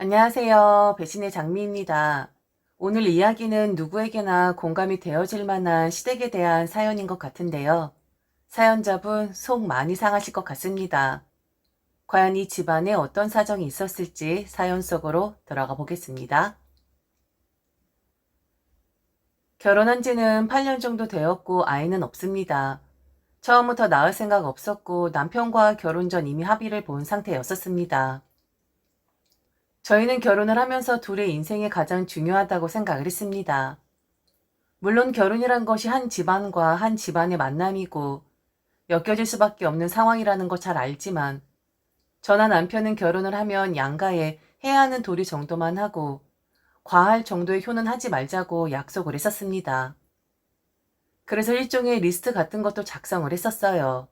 안녕하세요. 배신의 장미입니다. 오늘 이야기는 누구에게나 공감이 되어질 만한 시댁에 대한 사연인 것 같은데요. 사연자분 속 많이 상하실 것 같습니다. 과연 이 집안에 어떤 사정이 있었을지 사연 속으로 들어가 보겠습니다. 결혼한 지는 8년 정도 되었고 아이는 없습니다. 처음부터 낳을 생각 없었고 남편과 결혼 전 이미 합의를 본 상태였었습니다. 저희는 결혼을 하면서 둘의 인생이 가장 중요하다고 생각을 했습니다. 물론 결혼이란 것이 한 집안과 한 집안의 만남이고 엮여질 수밖에 없는 상황이라는 거잘 알지만 저나 남편은 결혼을 하면 양가에 해야 하는 도리 정도만 하고 과할 정도의 효는 하지 말자고 약속을 했었습니다. 그래서 일종의 리스트 같은 것도 작성을 했었어요.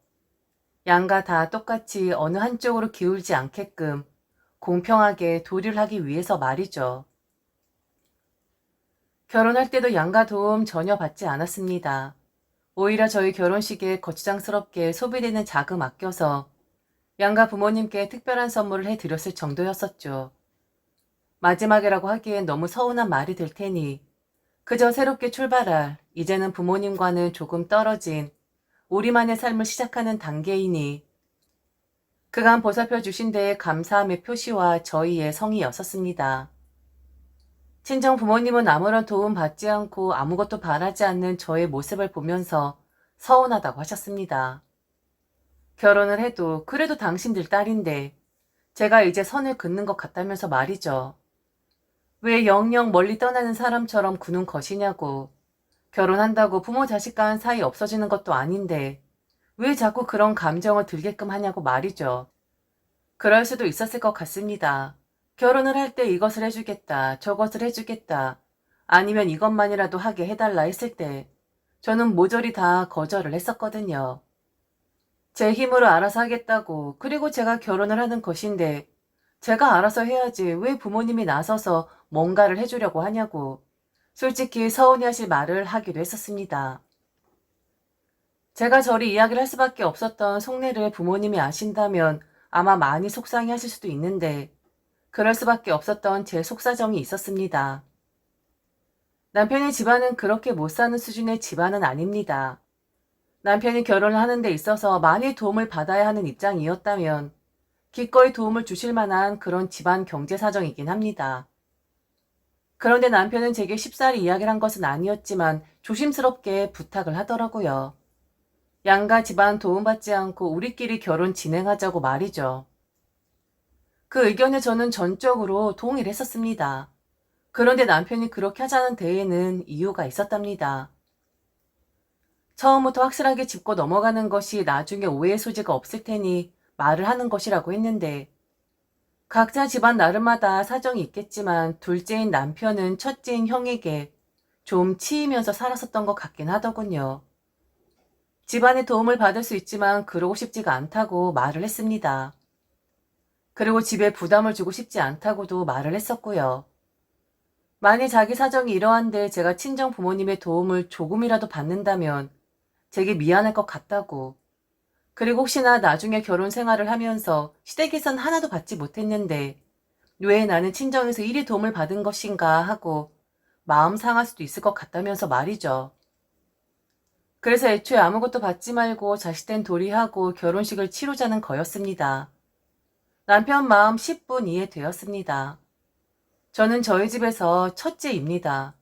양가 다 똑같이 어느 한쪽으로 기울지 않게끔 공평하게 도리를 하기 위해서 말이죠. 결혼할 때도 양가 도움 전혀 받지 않았습니다. 오히려 저희 결혼식에 거추장스럽게 소비되는 자금 아껴서 양가 부모님께 특별한 선물을 해드렸을 정도였었죠. 마지막이라고 하기엔 너무 서운한 말이 될 테니 그저 새롭게 출발할 이제는 부모님과는 조금 떨어진 우리만의 삶을 시작하는 단계이니 그간 보살펴 주신 데에 감사함의 표시와 저희의 성의였었습니다. 친정 부모님은 아무런 도움 받지 않고 아무것도 바라지 않는 저의 모습을 보면서 서운하다고 하셨습니다. 결혼을 해도 그래도 당신들 딸인데 제가 이제 선을 긋는 것 같다면서 말이죠. 왜 영영 멀리 떠나는 사람처럼 구는 것이냐고. 결혼한다고 부모 자식 간 사이 없어지는 것도 아닌데 왜 자꾸 그런 감정을 들게끔 하냐고 말이죠. 그럴 수도 있었을 것 같습니다. 결혼을 할 때 이것을 해주겠다, 저것을 해주겠다, 아니면 이것만이라도 하게 해달라 했을 때 저는 모조리 다 거절을 했었거든요. 제 힘으로 알아서 하겠다고, 그리고 제가 결혼을 하는 것인데 제가 알아서 해야지 왜 부모님이 나서서 뭔가를 해주려고 하냐고 솔직히 서운해 하실 말을 하기도 했었습니다. 제가 저리 이야기를 할 수밖에 없었던 속내를 부모님이 아신다면 아마 많이 속상해 하실 수도 있는데 그럴 수밖에 없었던 제 속사정이 있었습니다. 남편의 집안은 그렇게 못 사는 수준의 집안은 아닙니다. 남편이 결혼을 하는 데 있어서 많이 도움을 받아야 하는 입장이었다면 기꺼이 도움을 주실 만한 그런 집안 경제 사정이긴 합니다. 그런데 남편은 제게 쉽사리 이야기를 한 것은 아니었지만 조심스럽게 부탁을 하더라고요. 양가 집안 도움받지 않고 우리끼리 결혼 진행하자고 말이죠. 그 의견에 저는 전적으로 동의를 했었습니다. 그런데 남편이 그렇게 하자는 데에는 이유가 있었답니다. 처음부터 확실하게 짚고 넘어가는 것이 나중에 오해 소지가 없을 테니 말을 하는 것이라고 했는데 각자 집안 나름마다 사정이 있겠지만 둘째인 남편은 첫째인 형에게 좀 치이면서 살았었던 것 같긴 하더군요. 집안의 도움을 받을 수 있지만 그러고 싶지가 않다고 말을 했습니다. 그리고 집에 부담을 주고 싶지 않다고도 말을 했었고요. 만일 자기 사정이 이러한데 제가 친정 부모님의 도움을 조금이라도 받는다면 제게 미안할 것 같다고. 그리고 혹시나 나중에 결혼 생활을 하면서 시댁에선 하나도 받지 못했는데 왜 나는 친정에서 이리 도움을 받은 것인가 하고 마음 상할 수도 있을 것 같다면서 말이죠. 그래서 애초에 아무것도 받지 말고 자식된 도리하고 결혼식을 치르자는 거였습니다. 남편 마음 10분 이해되었습니다. 저는 저희 집에서 첫째입니다.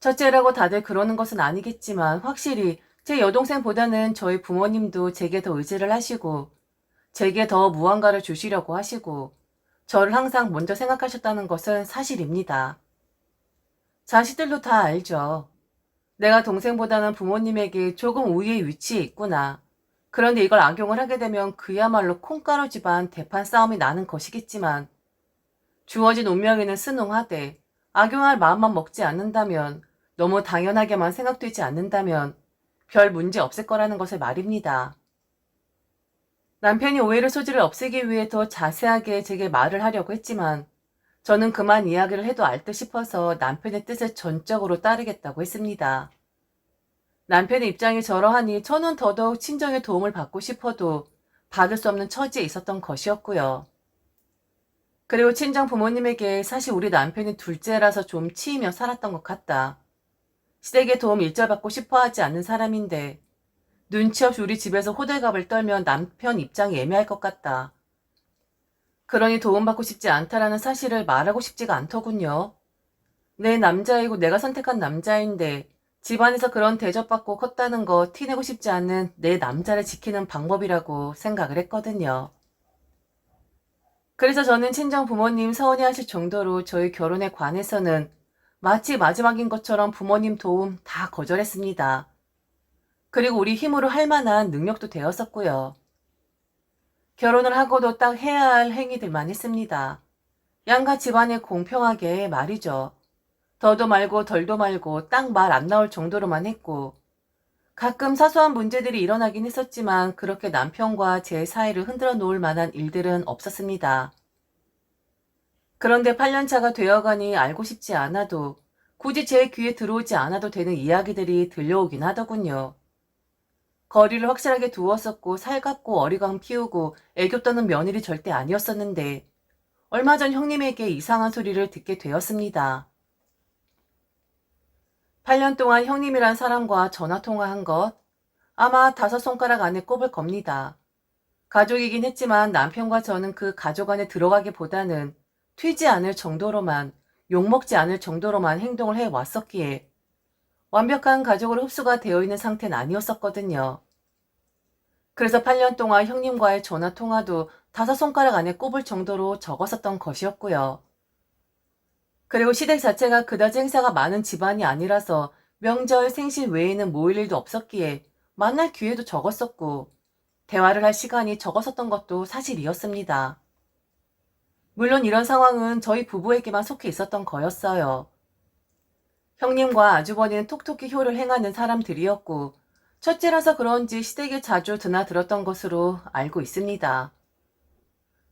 첫째라고 다들 그러는 것은 아니겠지만 확실히 제 여동생보다는 저희 부모님도 제게 더 의지를 하시고 제게 더 무언가를 주시려고 하시고 저를 항상 먼저 생각하셨다는 것은 사실입니다. 자식들도 다 알죠. 내가 동생보다는 부모님에게 조금 우위의 위치에 있구나. 그런데 이걸 악용을 하게 되면 그야말로 콩가루 집안 대판 싸움이 나는 것이겠지만 주어진 운명에는 순응하되 악용할 마음만 먹지 않는다면 너무 당연하게만 생각되지 않는다면 별 문제 없을 거라는 것을 말입니다. 남편이 오해를 소지를 없애기 위해 더 자세하게 제게 말을 하려고 했지만 저는 그만 이야기를 해도 알 듯 싶어서 남편의 뜻을 전적으로 따르겠다고 했습니다. 남편의 입장이 저러하니 저는 더더욱 친정의 도움을 받고 싶어도 받을 수 없는 처지에 있었던 것이었고요. 그리고 친정 부모님에게 사실 우리 남편이 둘째라서 좀 치이며 살았던 것 같다. 시댁에 도움 일절 받고 싶어 하지 않는 사람인데 눈치 없이 우리 집에서 호들갑을 떨면 남편 입장이 애매할 것 같다. 그러니 도움받고 싶지 않다라는 사실을 말하고 싶지가 않더군요. 내 남자이고 내가 선택한 남자인데 집안에서 그런 대접받고 컸다는 거 티내고 싶지 않은 내 남자를 지키는 방법이라고 생각을 했거든요. 그래서 저는 친정 부모님 서운해 하실 정도로 저희 결혼에 관해서는 마치 마지막인 것처럼 부모님 도움 다 거절했습니다. 그리고 우리 힘으로 할 만한 능력도 되었었고요. 결혼을 하고도 딱 해야 할 행위들만 했습니다. 양가 집안에 공평하게 말이죠. 더도 말고 덜도 말고 딱 말 안 나올 정도로만 했고 가끔 사소한 문제들이 일어나긴 했었지만 그렇게 남편과 제 사이를 흔들어 놓을 만한 일들은 없었습니다. 그런데 8년차가 되어가니 알고 싶지 않아도 굳이 제 귀에 들어오지 않아도 되는 이야기들이 들려오긴 하더군요. 거리를 확실하게 두었었고 살갑고 어리광 피우고 애교 떠는 며느리 절대 아니었었는데 얼마 전 형님에게 이상한 소리를 듣게 되었습니다. 8년 동안 형님이란 사람과 전화 통화한 것 아마 다섯 손가락 안에 꼽을 겁니다. 가족이긴 했지만 남편과 저는 그 가족 안에 들어가기보다는 튀지 않을 정도로만 욕먹지 않을 정도로만 행동을 해 왔었기에 완벽한 가족으로 흡수가 되어 있는 상태는 아니었었거든요. 그래서 8년 동안 형님과의 전화 통화도 다섯 손가락 안에 꼽을 정도로 적었었던 것이었고요. 그리고 시댁 자체가 그다지 행사가 많은 집안이 아니라서 명절 생신 외에는 모일 일도 없었기에 만날 기회도 적었었고 대화를 할 시간이 적었었던 것도 사실이었습니다. 물론 이런 상황은 저희 부부에게만 속해 있었던 거였어요. 형님과 아주버니는 톡톡히 효를 행하는 사람들이었고 첫째라서 그런지 시댁에 자주 드나들었던 것으로 알고 있습니다.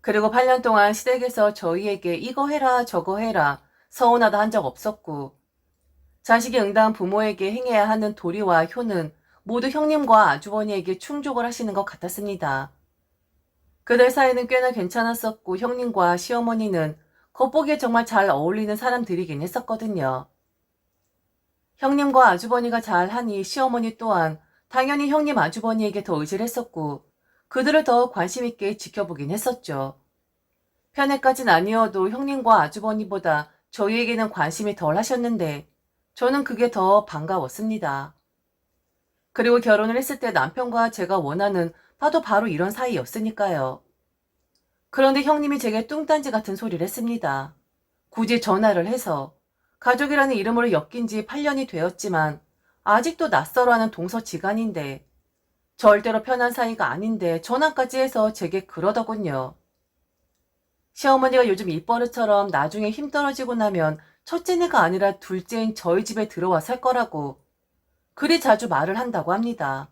그리고 8년 동안 시댁에서 저희에게 이거 해라 저거 해라 서운하다 한 적 없었고 자식이 응당 부모에게 행해야 하는 도리와 효는 모두 형님과 아주버니에게 충족을 하시는 것 같았습니다. 그들 사이는 꽤나 괜찮았었고 형님과 시어머니는 겉보기에 정말 잘 어울리는 사람들이긴 했었거든요. 형님과 아주버니가 잘하니 시어머니 또한 당연히 형님 아주버니에게 더 의지를 했었고 그들을 더 관심있게 지켜보긴 했었죠. 편애까진 아니어도 형님과 아주버니보다 저희에게는 관심이 덜 하셨는데 저는 그게 더 반가웠습니다. 그리고 결혼을 했을 때 남편과 제가 원하는 봐도 바로 이런 사이였으니까요. 그런데 형님이 제게 뚱딴지 같은 소리를 했습니다. 굳이 전화를 해서 가족이라는 이름으로 엮인 지 8년이 되었지만 아직도 낯설어하는 동서지간인데 절대로 편한 사이가 아닌데 전화까지 해서 제게 그러더군요. 시어머니가 요즘 입버릇처럼 나중에 힘 떨어지고 나면 첫째네가 아니라 둘째인 저희 집에 들어와 살 거라고 그리 자주 말을 한다고 합니다.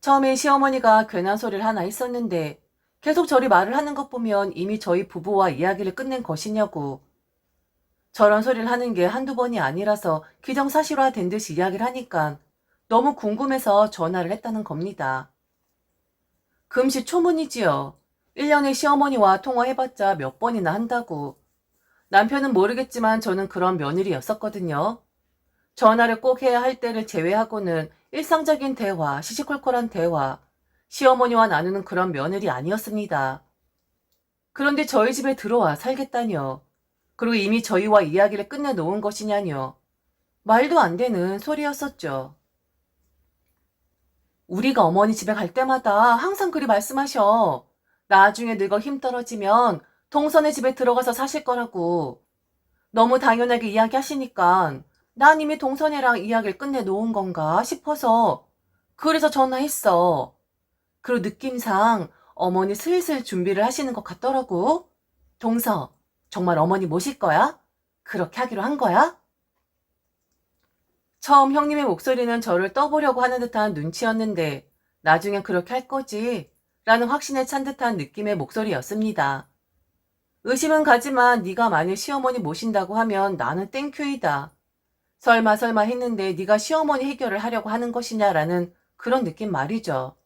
처음에 시어머니가 괜한 소리를 하나 했었는데 계속 저리 말을 하는 것 보면 이미 저희 부부와 이야기를 끝낸 것이냐고. 저런 소리를 하는 게 한두 번이 아니라서 기정사실화 된 듯이 이야기를 하니까 너무 궁금해서 전화를 했다는 겁니다. 금시 초문이지요. 1년에 시어머니와 통화해봤자 몇 번이나 한다고. 남편은 모르겠지만 저는 그런 며느리였었거든요. 전화를 꼭 해야 할 때를 제외하고는 일상적인 대화, 시시콜콜한 대화, 시어머니와 나누는 그런 며느리 아니었습니다. 그런데 저희 집에 들어와 살겠다뇨. 그리고 이미 저희와 이야기를 끝내놓은 것이냐뇨. 말도 안 되는 소리였었죠. 우리가 어머니 집에 갈 때마다 항상 그리 말씀하셔. 나중에 늙어 힘 떨어지면 동선의 집에 들어가서 사실 거라고. 너무 당연하게 이야기하시니까 난 이미 동선이랑 이야기를 끝내놓은 건가 싶어서 그래서 전화했어. 그리고 느낌상 어머니 슬슬 준비를 하시는 것 같더라고. 동서, 정말 어머니 모실 거야? 그렇게 하기로 한 거야? 처음 형님의 목소리는 저를 떠보려고 하는 듯한 눈치였는데 나중엔 그렇게 할 거지 라는 확신에 찬 듯한 느낌의 목소리였습니다. 의심은 가지만 네가 만일 시어머니 모신다고 하면 나는 땡큐이다. 설마 설마 했는데 네가 시어머니 해결을 하려고 하는 것이냐라는 그런 느낌 말이죠.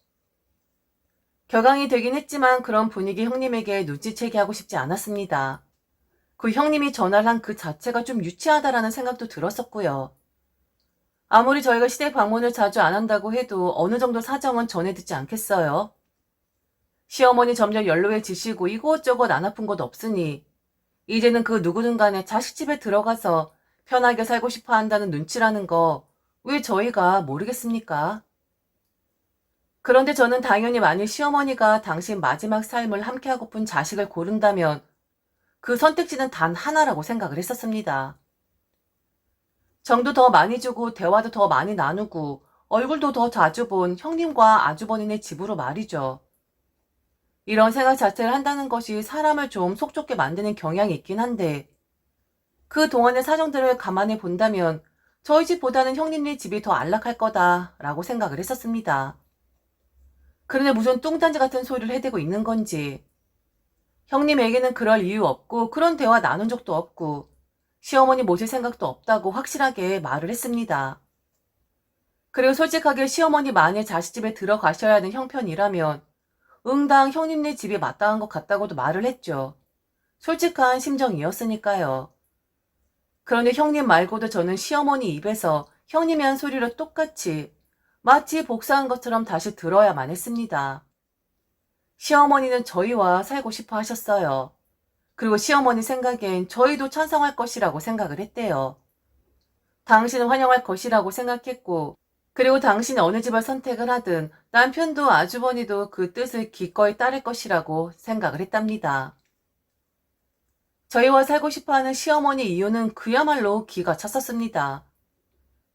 격앙이 되긴 했지만 그런 분위기 형님에게 눈치채게 하고 싶지 않았습니다. 그 형님이 전화를 한 그 자체가 좀 유치하다라는 생각도 들었었고요. 아무리 저희가 시댁 방문을 자주 안 한다고 해도 어느 정도 사정은 전해 듣지 않겠어요. 시어머니 점점 연로해지시고 이곳저곳 안 아픈 곳 없으니 이제는 그 누구든 간에 자식 집에 들어가서 편하게 살고 싶어 한다는 눈치라는 거 왜 저희가 모르겠습니까? 그런데 저는 당연히 만일 시어머니가 당신 마지막 삶을 함께하고픈 자식을 고른다면 그 선택지는 단 하나라고 생각을 했었습니다. 정도 더 많이 주고 대화도 더 많이 나누고 얼굴도 더 자주 본 형님과 아주버니네 집으로 말이죠. 이런 생각 자체를 한다는 것이 사람을 좀 속 좁게 만드는 경향이 있긴 한데 그 동안의 사정들을 감안해 본다면 저희 집보다는 형님네 집이 더 안락할 거다라고 생각을 했었습니다. 그런데 무슨 뚱딴지 같은 소리를 해대고 있는 건지 형님에게는 그럴 이유 없고 그런 대화 나눈 적도 없고 시어머니 모실 생각도 없다고 확실하게 말을 했습니다. 그리고 솔직하게 시어머니 만일 자식 집에 들어가셔야 하는 형편이라면 응당 형님네 집이 마땅한 것 같다고도 말을 했죠. 솔직한 심정이었으니까요. 그런데 형님 말고도 저는 시어머니 입에서 형님이 한 소리를 똑같이 마치 복사한 것처럼 다시 들어야만 했습니다. 시어머니는 저희와 살고 싶어 하셨어요. 그리고 시어머니 생각엔 저희도 찬성할 것이라고 생각을 했대요. 당신은 환영할 것이라고 생각했고, 그리고 당신이 어느 집을 선택을 하든 남편도 아주버니도 그 뜻을 기꺼이 따를 것이라고 생각을 했답니다. 저희와 살고 싶어 하는 시어머니 이유는 그야말로 기가 찼었습니다.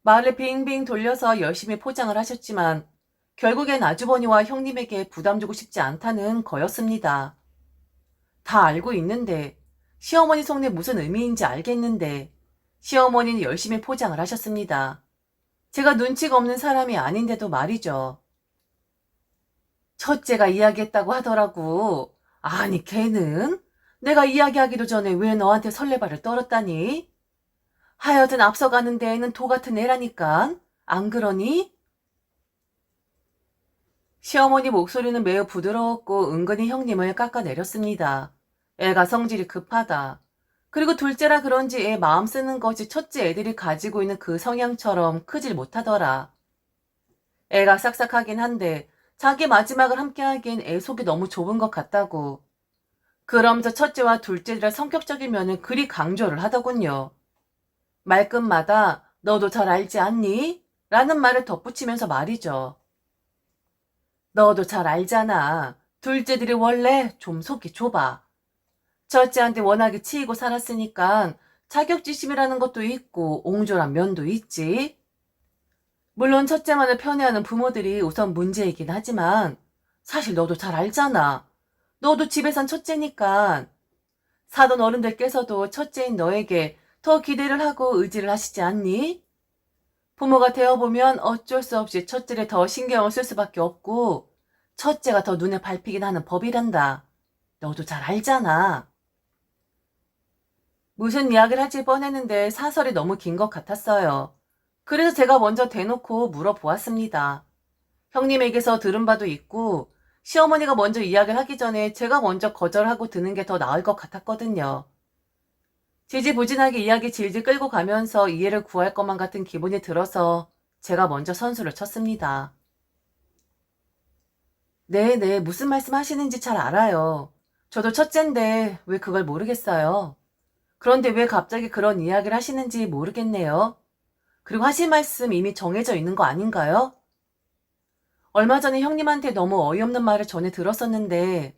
말을 빙빙 돌려서 열심히 포장을 하셨지만 결국엔 아주버니와 형님에게 부담 주고 싶지 않다는 거였습니다. 다 알고 있는데 시어머니 속내 무슨 의미인지 알겠는데 시어머니는 열심히 포장을 하셨습니다. 제가 눈치가 없는 사람이 아닌데도 말이죠. 첫째가 이야기했다고 하더라고. 아니 걔는 내가 이야기하기도 전에 왜 너한테 설레발을 떨었다니? 하여튼 앞서가는 데에는 도 같은 애라니까. 안 그러니? 시어머니 목소리는 매우 부드러웠고 은근히 형님을 깎아내렸습니다. 애가 성질이 급하다. 그리고 둘째라 그런지 애 마음 쓰는 것이 첫째 애들이 가지고 있는 그 성향처럼 크질 못하더라. 애가 싹싹하긴 한데 자기 마지막을 함께하기엔 애 속이 너무 좁은 것 같다고. 그러면서 첫째와 둘째들의 성격적인 면을 그리 강조를 하더군요. 말끝마다 너도 잘 알지 않니? 라는 말을 덧붙이면서 말이죠. 너도 잘 알잖아. 둘째들이 원래 좀 속이 좁아. 첫째한테 워낙에 치이고 살았으니까 자격지심이라는 것도 있고 옹졸한 면도 있지. 물론 첫째만을 편애하는 부모들이 우선 문제이긴 하지만 사실 너도 잘 알잖아. 너도 집에 산 첫째니까. 사돈 어른들께서도 첫째인 너에게 더 기대를 하고 의지를 하시지 않니? 부모가 되어보면 어쩔 수 없이 첫째를 더 신경을 쓸 수밖에 없고 첫째가 더 눈에 밟히긴 하는 법이란다. 너도 잘 알잖아. 무슨 이야기를 할지 뻔했는데 사설이 너무 긴 것 같았어요. 그래서 제가 먼저 대놓고 물어보았습니다. 형님에게서 들은 바도 있고 시어머니가 먼저 이야기를 하기 전에 제가 먼저 거절하고 드는 게 더 나을 것 같았거든요. 지지부진하게 이야기 질질 끌고 가면서 이해를 구할 것만 같은 기분이 들어서 제가 먼저 선수를 쳤습니다. 네네, 무슨 말씀 하시는지 잘 알아요. 저도 첫째인데 왜 그걸 모르겠어요. 그런데 왜 갑자기 그런 이야기를 하시는지 모르겠네요. 그리고 하실 말씀 이미 정해져 있는 거 아닌가요? 얼마 전에 형님한테 너무 어이없는 말을 전해 들었었는데,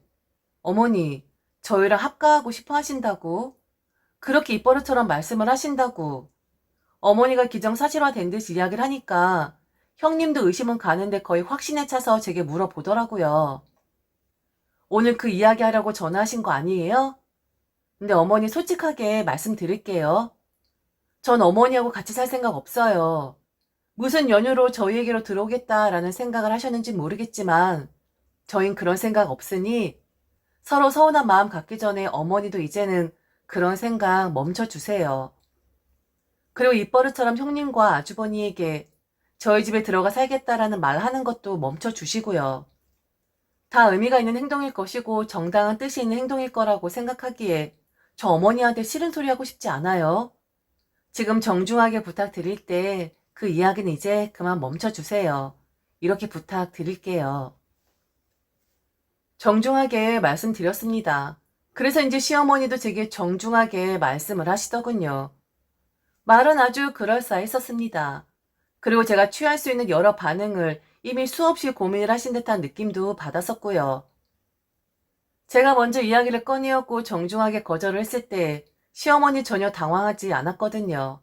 어머니, 저희랑 합가하고 싶어 하신다고? 그렇게 입버릇처럼 말씀을 하신다고. 어머니가 기정사실화된 듯이 이야기를 하니까 형님도 의심은 가는데 거의 확신에 차서 제게 물어보더라고요. 오늘 그 이야기 하려고 전화하신 거 아니에요? 근데 어머니 솔직하게 말씀드릴게요. 전 어머니하고 같이 살 생각 없어요. 무슨 연유로 저희에게로 들어오겠다라는 생각을 하셨는지 모르겠지만 저흰 그런 생각 없으니 서로 서운한 마음 갖기 전에 어머니도 이제는 그런 생각 멈춰주세요. 그리고 입버릇처럼 형님과 아주버니에게 저희 집에 들어가 살겠다라는 말 하는 것도 멈춰주시고요. 다 의미가 있는 행동일 것이고 정당한 뜻이 있는 행동일 거라고 생각하기에 저 어머니한테 싫은 소리 하고 싶지 않아요. 지금 정중하게 부탁드릴 때 그 이야기는 이제 그만 멈춰주세요. 이렇게 부탁드릴게요. 정중하게 말씀드렸습니다. 그래서 이제 시어머니도 제게 정중하게 말씀을 하시더군요. 말은 아주 그럴싸했었습니다. 그리고 제가 취할 수 있는 여러 반응을 이미 수없이 고민을 하신 듯한 느낌도 받았었고요. 제가 먼저 이야기를 꺼내었고 정중하게 거절을 했을 때 시어머니 전혀 당황하지 않았거든요.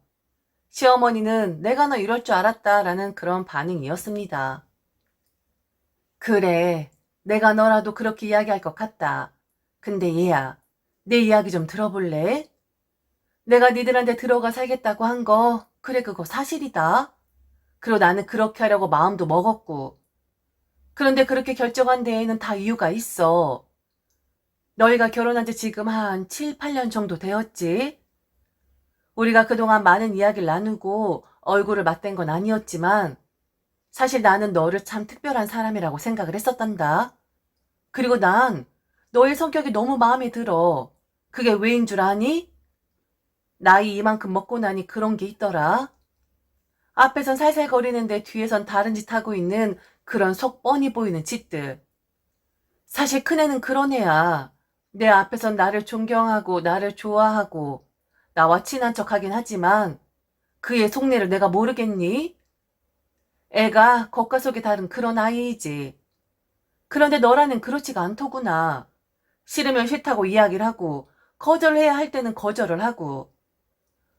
시어머니는 내가 너 이럴 줄 알았다 라는 그런 반응이었습니다. 그래, 내가 너라도 그렇게 이야기할 것 같다. 근데 얘야, 내 이야기 좀 들어볼래? 내가 니들한테 들어가 살겠다고 한 거, 그래, 그거 사실이다. 그리고 나는 그렇게 하려고 마음도 먹었고. 그런데 그렇게 결정한 데에는 다 이유가 있어. 너희가 결혼한 지 지금 한 7, 8년 정도 되었지? 우리가 그동안 많은 이야기를 나누고 얼굴을 맞댄 건 아니었지만, 사실 나는 너를 참 특별한 사람이라고 생각을 했었단다. 그리고 난 너의 성격이 너무 마음에 들어. 그게 왜인 줄 아니? 나이 이만큼 먹고 나니 그런 게 있더라. 앞에선 살살 거리는데 뒤에선 다른 짓 하고 있는 그런 속 뻔히 보이는 짓들. 사실 큰애는 그런 애야. 내 앞에선 나를 존경하고 나를 좋아하고 나와 친한 척 하긴 하지만 그의 속내를 내가 모르겠니? 애가 겉과 속이 다른 그런 아이이지. 그런데 너라는 그렇지가 않더구나. 싫으면 싫다고 이야기를 하고 거절해야 할 때는 거절을 하고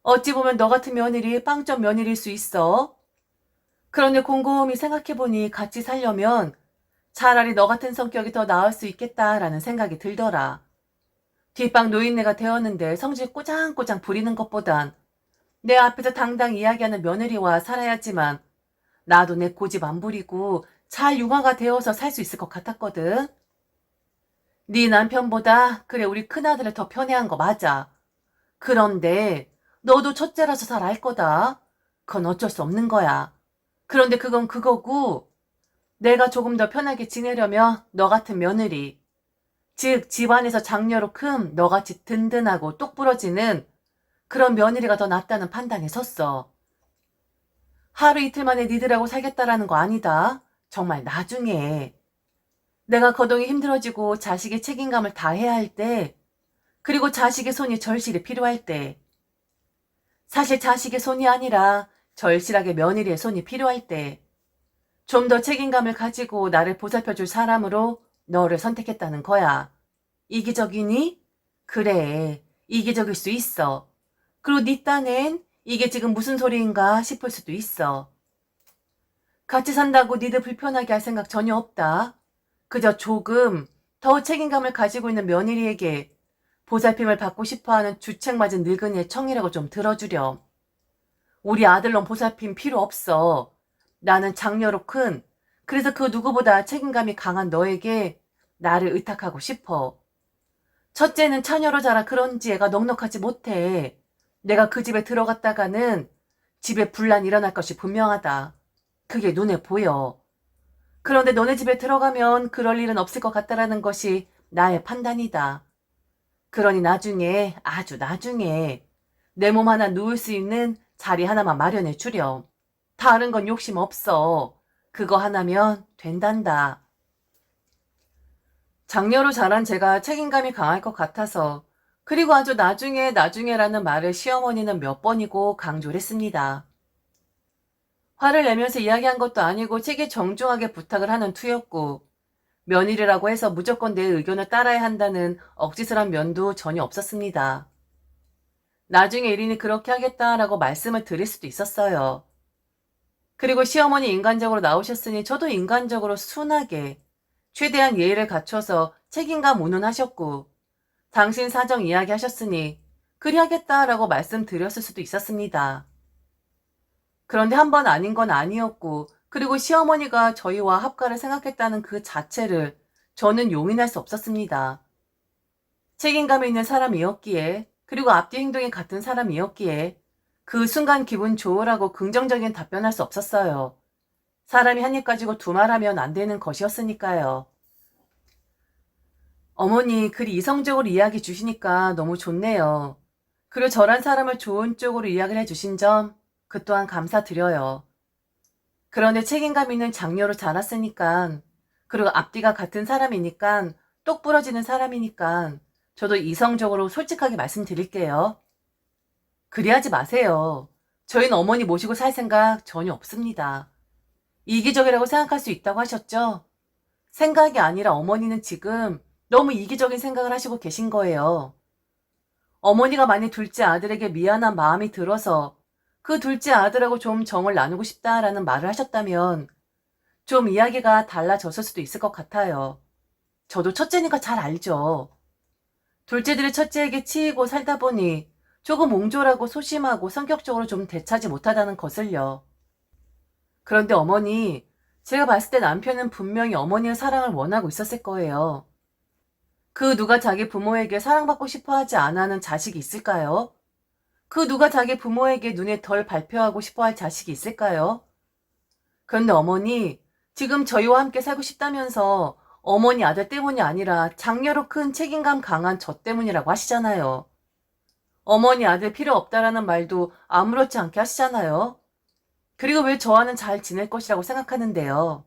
어찌 보면 너 같은 며느리 빵점 며느리일 수 있어. 그런데 곰곰이 생각해보니 같이 살려면 차라리 너 같은 성격이 더 나을 수 있겠다라는 생각이 들더라. 뒷방 노인네가 되었는데 성질 꼬장꼬장 부리는 것보단 내 앞에서 당당 이야기하는 며느리와 살아야지만 나도 내 고집 안 부리고 잘 융화가 되어서 살 수 있을 것 같았거든. 네 남편보다 그래 우리 큰아들을 더 편애한 거 맞아. 그런데 너도 첫째라서 잘 알 거다. 그건 어쩔 수 없는 거야. 그런데 그건 그거고 내가 조금 더 편하게 지내려면 너 같은 며느리 즉 집안에서 장녀로 큰 너같이 든든하고 똑부러지는 그런 며느리가 더 낫다는 판단에 섰어. 하루 이틀 만에 니들하고 살겠다라는 거 아니다. 정말 나중에. 내가 거동이 힘들어지고 자식의 책임감을 다해야 할 때, 그리고 자식의 손이 절실히 필요할 때, 사실 자식의 손이 아니라 절실하게 며느리의 손이 필요할 때, 좀 더 책임감을 가지고 나를 보살펴줄 사람으로 너를 선택했다는 거야. 이기적이니? 그래, 이기적일 수 있어. 그리고 네 딴엔 이게 지금 무슨 소리인가 싶을 수도 있어. 같이 산다고 니들 불편하게 할 생각 전혀 없다. 그저 조금 더 책임감을 가지고 있는 며느리에게 보살핌을 받고 싶어하는 주책 맞은 늙은이의 청이라고 좀 들어주렴. 우리 아들놈 보살핌 필요 없어. 나는 장녀로 큰, 그래서 그 누구보다 책임감이 강한 너에게 나를 의탁하고 싶어. 첫째는 처녀로 자라 그런지 애가 넉넉하지 못해. 내가 그 집에 들어갔다가는 집에 분란 일어날 것이 분명하다. 그게 눈에 보여. 그런데 너네 집에 들어가면 그럴 일은 없을 것 같다라는 것이 나의 판단이다. 그러니 나중에, 아주 나중에 내 몸 하나 누울 수 있는 자리 하나만 마련해 주렴. 다른 건 욕심 없어. 그거 하나면 된단다. 장녀로 자란 제가 책임감이 강할 것 같아서 그리고 아주 나중에 나중에라는 말을 시어머니는 몇 번이고 강조를 했습니다. 화를 내면서 이야기한 것도 아니고 책에 정중하게 부탁을 하는 투였고 며느리라고 해서 무조건 내 의견을 따라야 한다는 억지스런 면도 전혀 없었습니다. 나중에 일인이 그렇게 하겠다라고 말씀을 드릴 수도 있었어요. 그리고 시어머니 인간적으로 나오셨으니 저도 인간적으로 순하게 최대한 예의를 갖춰서 책임감 운운하셨고 당신 사정 이야기하셨으니 그리 하겠다라고 말씀드렸을 수도 있었습니다. 그런데 한 번 아닌 건 아니었고 그리고 시어머니가 저희와 합가를 생각했다는 그 자체를 저는 용인할 수 없었습니다. 책임감이 있는 사람이었기에 그리고 앞뒤 행동이 같은 사람이었기에 그 순간 기분 좋으라고 긍정적인 답변할 수 없었어요. 사람이 한 입 가지고 두 말하면 안 되는 것이었으니까요. 어머니, 그리 이성적으로 이야기 주시니까 너무 좋네요. 그리고 저란 사람을 좋은 쪽으로 이야기를 해주신 점, 그 또한 감사드려요. 그런데 책임감 있는 장녀로 자랐으니까, 그리고 앞뒤가 같은 사람이니까, 똑 부러지는 사람이니까, 저도 이성적으로 솔직하게 말씀드릴게요. 그리하지 마세요. 저희는 어머니 모시고 살 생각 전혀 없습니다. 이기적이라고 생각할 수 있다고 하셨죠? 생각이 아니라 어머니는 지금 너무 이기적인 생각을 하시고 계신 거예요. 어머니가 만약 둘째 아들에게 미안한 마음이 들어서 그 둘째 아들하고 좀 정을 나누고 싶다라는 말을 하셨다면 좀 이야기가 달라졌을 수도 있을 것 같아요. 저도 첫째니까 잘 알죠. 둘째들이 첫째에게 치이고 살다 보니 조금 옹졸하고 소심하고 성격적으로 좀 대차지 못하다는 것을요. 그런데 어머니, 제가 봤을 때 남편은 분명히 어머니의 사랑을 원하고 있었을 거예요. 그 누가 자기 부모에게 사랑받고 싶어 하지 않아 하는 자식이 있을까요? 그 누가 자기 부모에게 눈에 덜 발표하고 싶어 할 자식이 있을까요? 그런데 어머니, 지금 저희와 함께 살고 싶다면서 어머니 아들 때문이 아니라 장녀로 큰 책임감 강한 저 때문이라고 하시잖아요. 어머니 아들 필요 없다라는 말도 아무렇지 않게 하시잖아요. 그리고 왜 저와는 잘 지낼 것이라고 생각하는데요.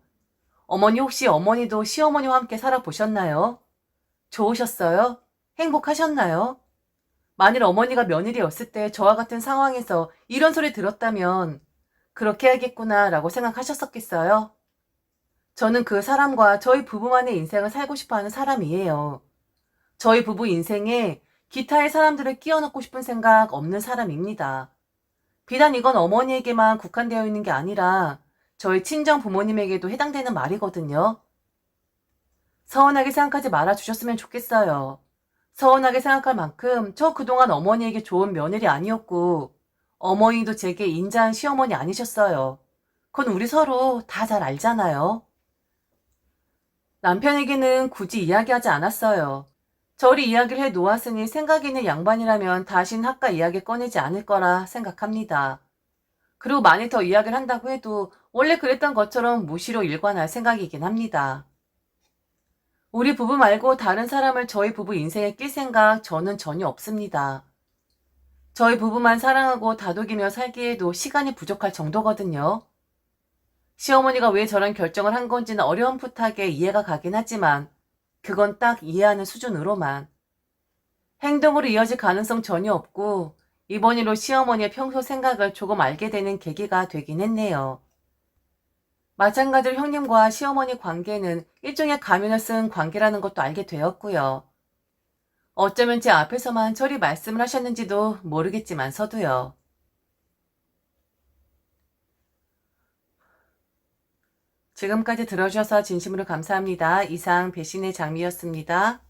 어머니 혹시 어머니도 시어머니와 함께 살아보셨나요? 좋으셨어요? 행복하셨나요? 만일 어머니가 며느리였을 때 저와 같은 상황에서 이런 소리 들었다면 그렇게 해야겠구나 라고 생각하셨었겠어요? 저는 그 사람과 저희 부부만의 인생을 살고 싶어 하는 사람이에요. 저희 부부 인생에 기타의 사람들을 끼워 넣고 싶은 생각 없는 사람입니다. 비단 이건 어머니에게만 국한되어 있는 게 아니라 저희 친정 부모님에게도 해당되는 말이거든요. 서운하게 생각하지 말아 주셨으면 좋겠어요. 서운하게 생각할 만큼 저 그동안 어머니에게 좋은 며느리 아니었고 어머니도 제게 인자한 시어머니 아니셨어요. 그건 우리 서로 다 잘 알잖아요. 남편에게는 굳이 이야기하지 않았어요. 저리 이야기를 해 놓았으니 생각 있는 양반이라면 다신 학가 이야기 꺼내지 않을 거라 생각합니다. 그리고 많이 더 이야기를 한다고 해도 원래 그랬던 것처럼 무시로 일관할 생각이긴 합니다. 우리 부부 말고 다른 사람을 저희 부부 인생에 낄 생각 저는 전혀 없습니다. 저희 부부만 사랑하고 다독이며 살기에도 시간이 부족할 정도거든요. 시어머니가 왜 저런 결정을 한 건지는 어려움풋하게 이해가 가긴 하지만 그건 딱 이해하는 수준으로만. 행동으로 이어질 가능성 전혀 없고 이번 일로 시어머니의 평소 생각을 조금 알게 되는 계기가 되긴 했네요. 마찬가지로 형님과 시어머니 관계는 일종의 가면을 쓴 관계라는 것도 알게 되었고요. 어쩌면 제 앞에서만 저리 말씀을 하셨는지도 모르겠지만서도요. 지금까지 들어주셔서 진심으로 감사합니다. 이상 배신의 장미였습니다.